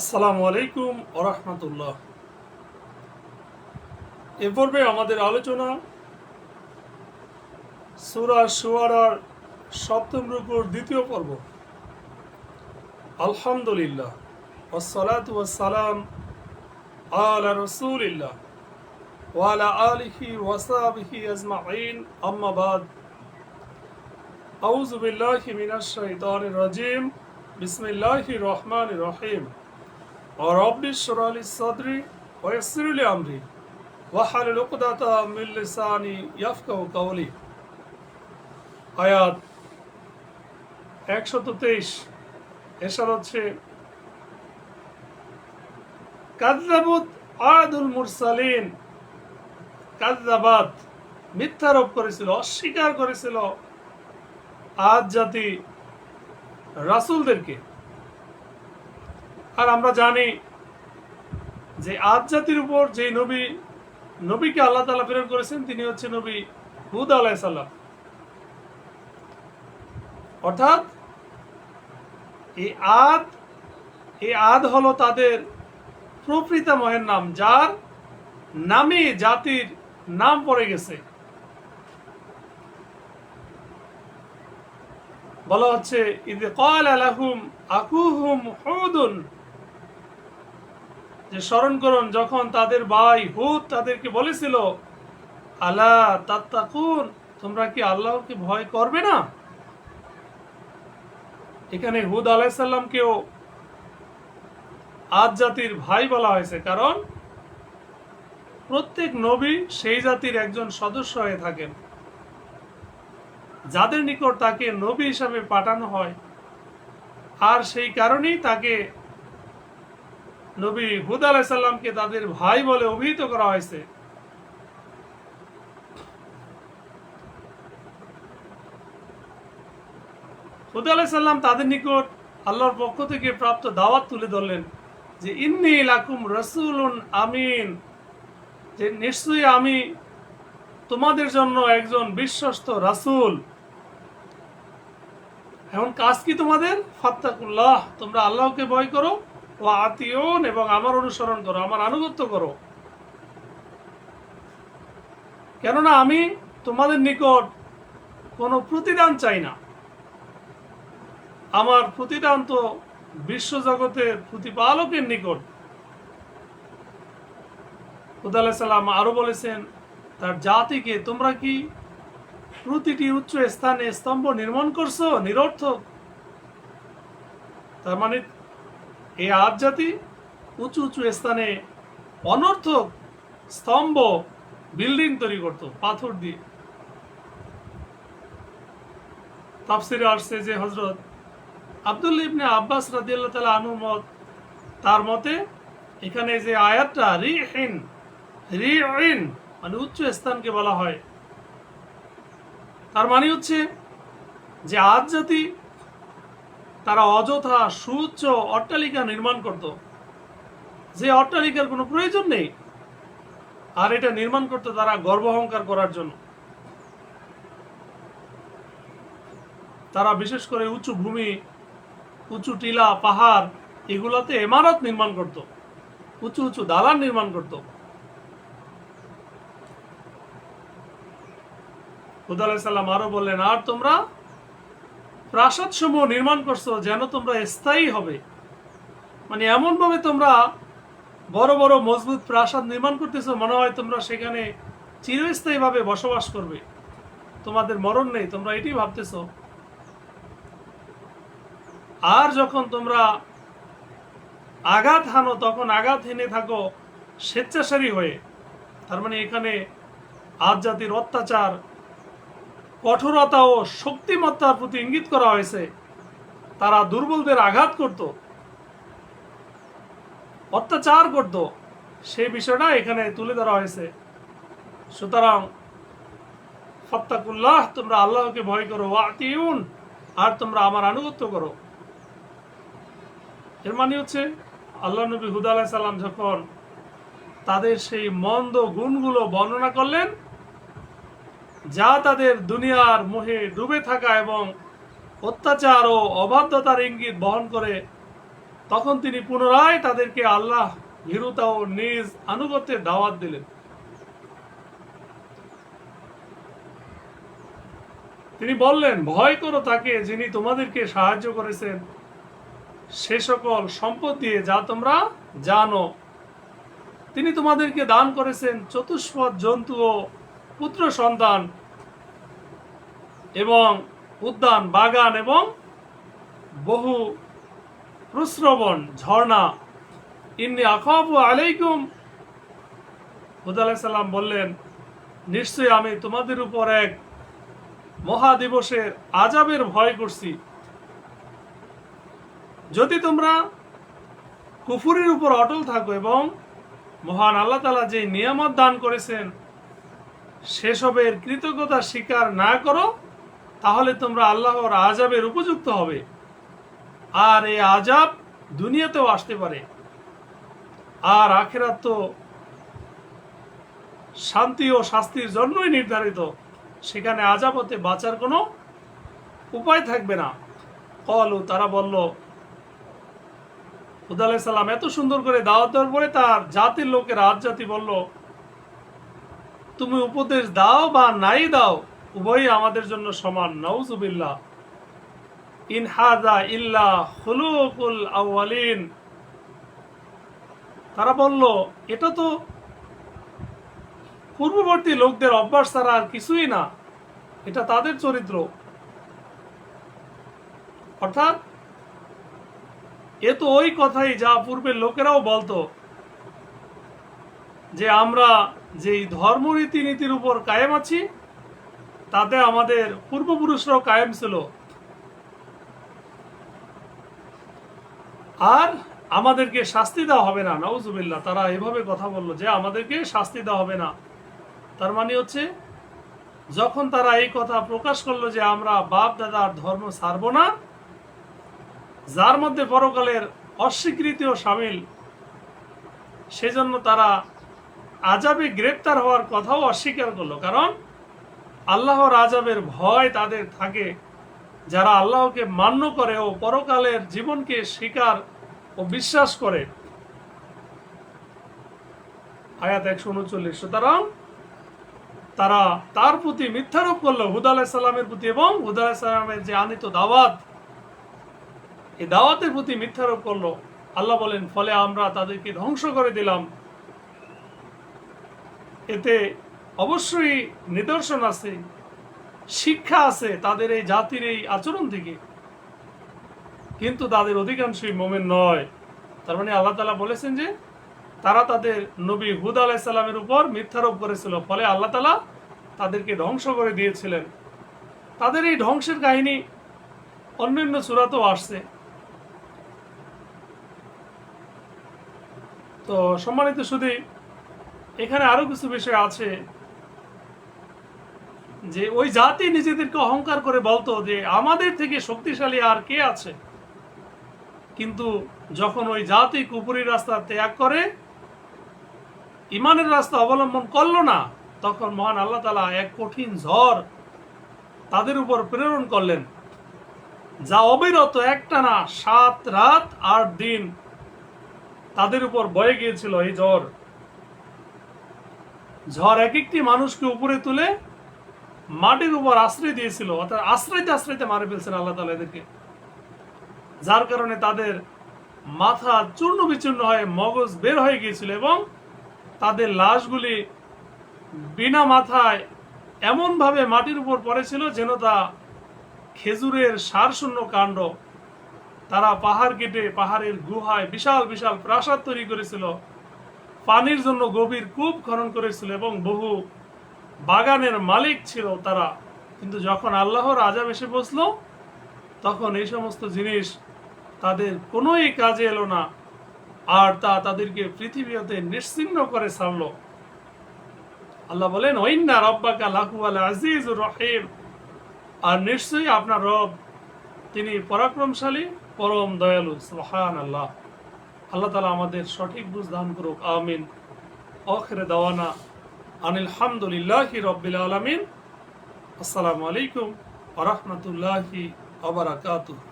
আসসালামু আলাইকুম ওরহমতুল্লাহ এ পর্বে আমাদের আলোচনা সুরা সুয়ারার সপ্তম রুকুর দ্বিতীয় পর্ব। আলহামদুলিল্লাহ ওসালাত ওয়াসালাম আলা রসুলিল্লাহ ওয়ালা আলিহি ওয়াসাবিহি আজমাইন। আম্মা বাদ। আউযু বিল্লাহি মিনাশ রাজিম। বিসমিল্লাহির রহমানির রহিম। رب اشرح لي صدري ويسر لي امري واحلل عقدة من لساني يفقهوا قولي আয়াত একশত তেইশ এসার হচ্ছে কাজাবুত আদুল মুরসালিন কাজাবাত মিথ্যারোপ করেছিল অস্বীকার করেছিল আজ জাতি রাসূলদেরকে আর আমরা জানি যে আজ জাতির উপর যে নবী, নবীকে আল্লাহ তালা প্রেরণ করেছেন, তিনি হচ্ছে নবী হুদ আলাইসাল্লাম অর্থাৎ এই আদ এই আদ হলো তাদের প্রকৃতামহের নাম, যার নামে জাতির নাম পড়ে গেছে। বলা হচ্ছে, ইদে কল আলাহুম আকুহুম হুদুন। যে স্মরণ করুন, যখন তাদের ভাই হুদ তাদেরকে বলেছিল, আলা তাত্তাকুন, তোমরা কি আল্লাহকে ভয় করবে না? এখানে হুদ আলাইসাল্লামকেও আজ জাতির ভাই বলা হয়েছে, কারণ প্রত্যেক নবী সেই জাতির একজন সদস্য হয়ে থাকেন। যাদের নিকট তাকে নবী হিসাবে পাঠানো হয়, আর সেই কারণেই তাকে নবী হুদ আলাইসাল্লামকে তাদের ভাই বলে অভিহিত করা হয়েছে। হুদ আলাইসাল্লাম তাদের নিকট আল্লাহর পক্ষ থেকে প্রাপ্ত দাওয়াত তুলে ধরলেন যে, ইন্নি লাকুম রসুলুন আমিন। যে, নিশ্চয়ই আমি তোমাদের জন্য একজন বিশ্বস্ত রাসূল। এখন কাজ কি তোমাদের? ফাত্তাকুল্লাহ, তোমরা আল্লাহকে ভয় করো। আতিয়ন এবং আমার অনুসরণ করো, আমার আনুগত্য করো। কেননা আমি তোমাদের নিকট কোনো প্রতিদান চাই না। আমার প্রতিদান তো বিশ্বজগতের প্রতিপালকের নিকট। সাল্লাম আরও বলেছেন, তার জাতিকে তোমরা কি প্রতিটি উচ্চ স্থানে স্তম্ভ নির্মাণ করছ, নিরর্থক? তার মানে এই আজ জাতি উঁচু উঁচু স্থানে অনর্থক স্তম্ভ বিল্ডিং তৈরি করত, পাথর দিয়ে। তাফসিরে আসছে যে হজরত আব্দুল ইবনে আব্বাস রাদিয়াল্লাহু তাআলা আনহু মত, তার মতে এখানে যে আয়াতটা, রিহিন রিইন মানে উচ্চ স্থানকে বলা হয়, তার মানে হচ্ছে যে আজ জাতি তারা অযথা সুউচ্চ অট্টালিকা নির্মাণ করত। যে অট্টালিকার কোনো প্রয়োজন নেই। আর এটা নির্মাণ করতে তারা গর্ব অহংকার করার জন্য। তারা বিশেষ করে উঁচু ভূমি, উঁচু টিলা, পাহাড়, এগুলোতে এমারত নির্মাণ করত। উঁচু উঁচু দালান নির্মাণ করত। হুদ আলাইসাল্লাম আরও বললেন, আর তোমরা প্রাসাদ সমূহ নির্মাণ করছ যেন তোমরা স্থায়ী হবে। মানে এমন ভাবে তোমরা বড় বড় মজবুত প্রাসাদ নির্মাণ করতেছো, মনে হয় তোমরা সেখানে চিরস্থায়ী ভাবে বসবাস করবে। তোমাদের মরণ নেই, তোমরা এটি ভাবতেছো। আর যখন তোমরা আঘাত হানো, তখন আঘাত হেনে থাকো স্বেচ্ছাচারী হয়ে। তার মানে এখানে আজ জাতির অত্যাচার কঠোরতা ও শক্তিমত্তার প্রতি ইঙ্গিত করা হয়েছে। তারা দুর্বলদের আঘাত করত, অত্যাচার করত। সেই বিষয়টা এখানে তুলে ধরা হয়েছে। সুতরাং, ফত্তাকুল্লাহ, তোমরা আল্লাহকে ভয় করো, ওয়াতিউন, আর তোমরা আমার আনুগত্য করো। এর মানে হচ্ছে, আল্লাহ নবী হুদা আলাহ সাল্লাম যখন তাদের সেই মন্দ গুণগুলো বর্ণনা করলেন যা তাদের দুনিয়ার মোহে ডুবে থাকা এবং অত্যাচার ও অবাধ্যতার ইঙ্গিত বহন করে, তখন তিনি পুনরায় তাদেরকে আল্লাহ ভীরুতা ও নিজ আনুগত্যের দাওয়াত দিলেন। তিনি বললেন, ভয় করো তাকে যিনি তোমাদেরকে সাহায্য করেছেন। সে সকল সম্পদ দিয়ে যা তোমরা জানো, তিনি তোমাদেরকে দান করেছেন চতুষ্পদ জন্তু ও পুত্র সন্তান এবং উদ্যান, বাগান এবং বহু প্রশ্রবণ, ঝর্ণা। ইন্নি আখাবু আলাইকুম। হুদ সাল্লাম বললেন, নিশ্চয়ই আমি তোমাদের উপর এক মহাদিবসের আজাবের ভয় করছি। যদি তোমরা কুফুরের উপর অটল থাকো এবং মহান আল্লাহ তালা যে নিয়ামত দান করেছেন সেসবের কৃতজ্ঞতা স্বীকার না করো, তাহলে তোমরা আল্লাহর আজাবের উপযুক্ত হবে। আর এই আজাব দুনিয়াতেও আসতে পারে। আর আখেরাত তো শান্তি ও শাস্তির জন্যই নির্ধারিত। সেখানে আজাব হতে বাঁচার কোনো উপায় থাকবে না। কলু, তারা বলল, হুদ সাল্লাম এত সুন্দর করে দাওয়াত দেওয়ার পরে তার জাতির লোকের আজ জাতি বলল তুমি উপদেশ দাও বা নাই দাও, উভয়ই আমাদের জন্য সমান। নওজুবিল্লাহ ইন হাজা ইল্লা খুলুকুল আউয়ালিন। তারা বলল, এটা তো পূর্ববর্তী লোকদের অভ্যাস ছাড়া আর কিছুই না। এটা তাদের চরিত্র। অর্থাৎ, এ তো ওই কথাই যা পূর্বের লোকেরাও বলতো। যে আমরা যেই ধর্ম রীতিনীতির উপর কায়েম আছি, তাতে আমাদের পূর্বপুরুষরাও কায়েম ছিল। আর আমাদেরকে শাস্তি দেওয়া হবে না নওজুবিল্লাহ তারা এভাবে কথা বলল যে আমাদেরকে শাস্তি দেওয়া হবে না। তার মানে হচ্ছে, যখন তারা এই কথা প্রকাশ করল যে আমরা বাপ দাদার ধর্ম ছাড়ব না, যার মধ্যে পরকালের অস্বীকৃতিও সামিল, সেজন্য তারা আজাবে গ্রেপ্তার হওয়ার কথাও অস্বীকার করল। কারণ আল্লাহর আজাবের ভয় তাদের থাকে। যারা আল্লাহকে মান্য করে ও পরকালের জীবনকে স্বীকার ও বিশ্বাস করে। আয়াত একশো উনচল্লিশ। সুতরাং তারা তার প্রতি মিথ্যারোপ করল হুদ আলাহিসাল্লামের প্রতি এবং হুদ আলাহিসাল্লামের যে আনিত দাওয়াত, এই দাওয়াতের প্রতি মিথ্যারোপ করল। আল্লাহ বলেন, ফলে আমরা তাদেরকে ধ্বংস করে দিলাম। এতে অবশ্যই নিদর্শন আছে, শিক্ষা আছে তাদের এই জাতির এই আচরণ থেকে। কিন্তু তাদের অধিকাংশই মোমেন নয়। তার মানে আল্লাহ তালা বলেছেন যে, তারা তাদের নবী হুদ আলাইসাল্লামের উপর মিথ্যারোপ করেছিল। ফলে আল্লাহ তালা তাদেরকে ধ্বংস করে দিয়েছিলেন। তাদের এই ধ্বংসের কাহিনী অন্যান্য চূড়াতেও আসছে। তো সম্মানিত শুধু এখানে আরও কিছু বিষয় আছে যে ওই জাতি নিজেদেরকে অহংকার করে বলতো যে আমাদের থেকে শক্তিশালী আর কে আছে? কিন্তু যখন ওই জাতি কুপুরি রাস্তা ত্যাগ করে, ইমানের রাস্তা অবলম্বন করল না, তখন মহান আল্লাহ তালা এক কঠিন ঝড় তাদের উপর প্রেরণ করলেন। যা অবিরত একটানা সাত রাত আট দিন তাদের উপর বয়ে গিয়েছিল এই ঝড়। ঝড় এক একটি মানুষকে উপরে তুলে মাটির উপর আশ্রয় দিয়েছিল, অর্থাৎ আশ্রয়তে আশ্রয়তে মারে ফেলছেন আল্লাহ তালা এদেরকে। যার কারণে তাদের মাথা চূর্ণ বিচূর্ণ হয়ে মগজ বের হয়ে গিয়েছিল এবং তাদের লাশগুলি বিনা মাথায় এমনভাবে মাটির উপর পড়েছিল যেন তা খেজুরের সারশূন্য কাণ্ড, তারা পাহাড় কেটে পাহাড়ের গুহায় বিশাল বিশাল প্রাসাদ তৈরি করেছিল। পানির জন্য গভীর কূপ খনন করেছিল এবং বহু বাগানের মালিক ছিল তারা। কিন্তু যখন আল্লাহর আজাব এসে বসল, তখন এই সমস্ত জিনিস তাদের কোনোই কাজে এলো না আর তা তাদেরকে পৃথিবী হতে নিশ্চিন্ন করে ছাড়লো। আল্লাহ বলেন, ওইন্না রব্বাকা লাহু আল আজিজুর রহিম। আর নিশ্চয়ই আপনার রব, তিনি পরাক্রমশালী, পরম দয়ালু সুবহান আল্লাহ আল্লাহ তালা আমাদের সঠিক বুঝ দান করুক, আমিন। অখরে দাওয়ানা আনিল হামদুলিল্লাহি রব্বিল আলামিন। আসসালামু আলাইকুম ওয়া রাহমাতুল্লাহি ওয়া বারাকাতুহু।